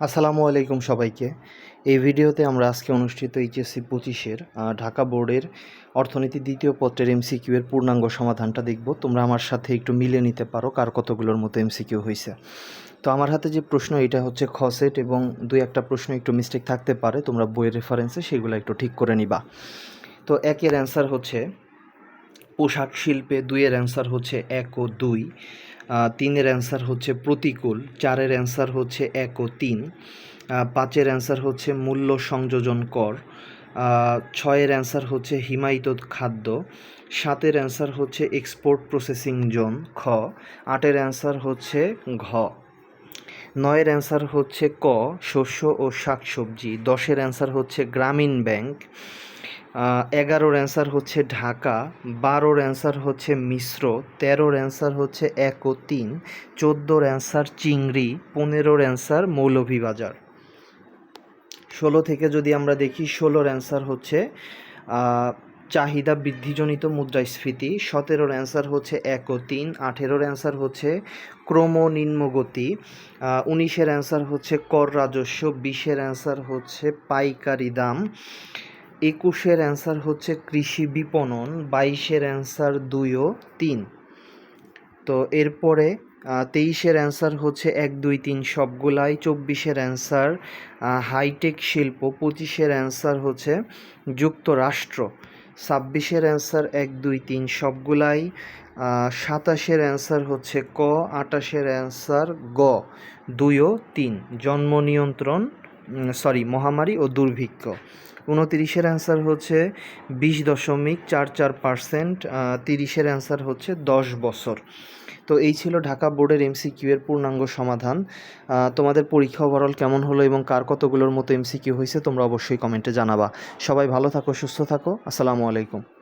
আসসালামু আলাইকুম সবাইকে। এই ভিডিওতে আমরা আজকে অনুষ্ঠিত এইচএসসি পঁচিশের ঢাকা বোর্ডের অর্থনীতি দ্বিতীয় পত্রের এমসিকিউ এর পূর্ণাঙ্গ সমাধানটা দেখব। তোমরা আমার সাথে একটু মিলে নিতে পারো কার কতগুলোর মতো এমসিকিউ হয়েছে তো আমার হাতে যে প্রশ্ন, এটা হচ্ছে খসেট এবং দুই একটা প্রশ্ন একটু মিস্টেক থাকতে পারে, তোমরা বইয়ের রেফারেন্সে সেগুলো একটু ঠিক করে নিবা। তো একের অ্যান্সার হচ্ছে, পোশাক শিল্পে দুইয়ের অ্যান্সার হচ্ছে এক ও দুই। তিনের অ্যান্সার হচ্ছে প্রতিকূল, চারের অ্যান্সার হচ্ছে এক ও তিন পাঁচের অ্যান্সার হচ্ছে মূল্য সংযোজন কর ছয়ের অ্যান্সার হচ্ছে হিমায়িত খাদ্য, সাতের অ্যান্সার হচ্ছে এক্সপোর্ট প্রসেসিং জোন খ, আটের অ্যান্সার হচ্ছে ঘ, নয়ের অ্যান্সার হচ্ছে ক, শস্য ও শাকসবজি, দশের অ্যান্সার হচ্ছে গ্রামীণ ব্যাংক এগারোর অ্যান্সার হচ্ছে ঢাকা, বারোর অ্যান্সার হচ্ছে মিশ্র, তেরোর অ্যান্সার হচ্ছে এক ও তিন, চোদ্দোর অ্যান্সার চিংড়ি, পনেরোর অ্যান্সার মৌলভীবাজার। ষোলো থেকে যদি আমরা দেখি, ষোলোর অ্যান্সার হচ্ছে চাহিদা বৃদ্ধিজনিত মুদ্রাস্ফীতি, সতেরোর অ্যান্সার হচ্ছে এক ও তিন, আঠেরোর অ্যান্সার হচ্ছে ক্রম নিম্নগতি উনিশের অ্যান্সার হচ্ছে কর রাজস্ব, বিশের অ্যান্সার হচ্ছে পাইকারি দাম একুশের অ্যান্সার হচ্ছে কৃষি বিপণন, বাইশের অ্যান্সার দুই ও তিন। তো এরপরে তেইশের অ্যান্সার হচ্ছে এক, দুই, তিন সবগুলাই, চব্বিশের অ্যান্সার হাইটেক শিল্প, পঁচিশের অ্যান্সার হচ্ছে যুক্তরাষ্ট্র, ছাব্বিশের অ্যান্সার এক, দুই, তিন সবগুলাই সাতাশের অ্যান্সার হচ্ছে ক, আটাশের অ্যান্সার গ, দুই ও তিন। জন্ম নিয়ন্ত্রণ সরি মহামারী ও দুর্ভিক্ষ। উনতিরিশের অ্যান্সার হচ্ছে বিশ দশমিক চার চার পার্সেন্ট তিরিশের অ্যান্সার হচ্ছে দশ বছর। তো এই ছিল ঢাকা বোর্ডের এমসিকিউ এর পূর্ণাঙ্গ সমাধান। তোমাদের পরীক্ষা ওভারঅল কেমন হলো এবং কার কতগুলোর মতো এমসিকিউ হয়েছে তোমরা অবশ্যই কমেন্টে জানাবা। সবাই ভালো থাকো, সুস্থ থাকো। আসসালামু আলাইকুম।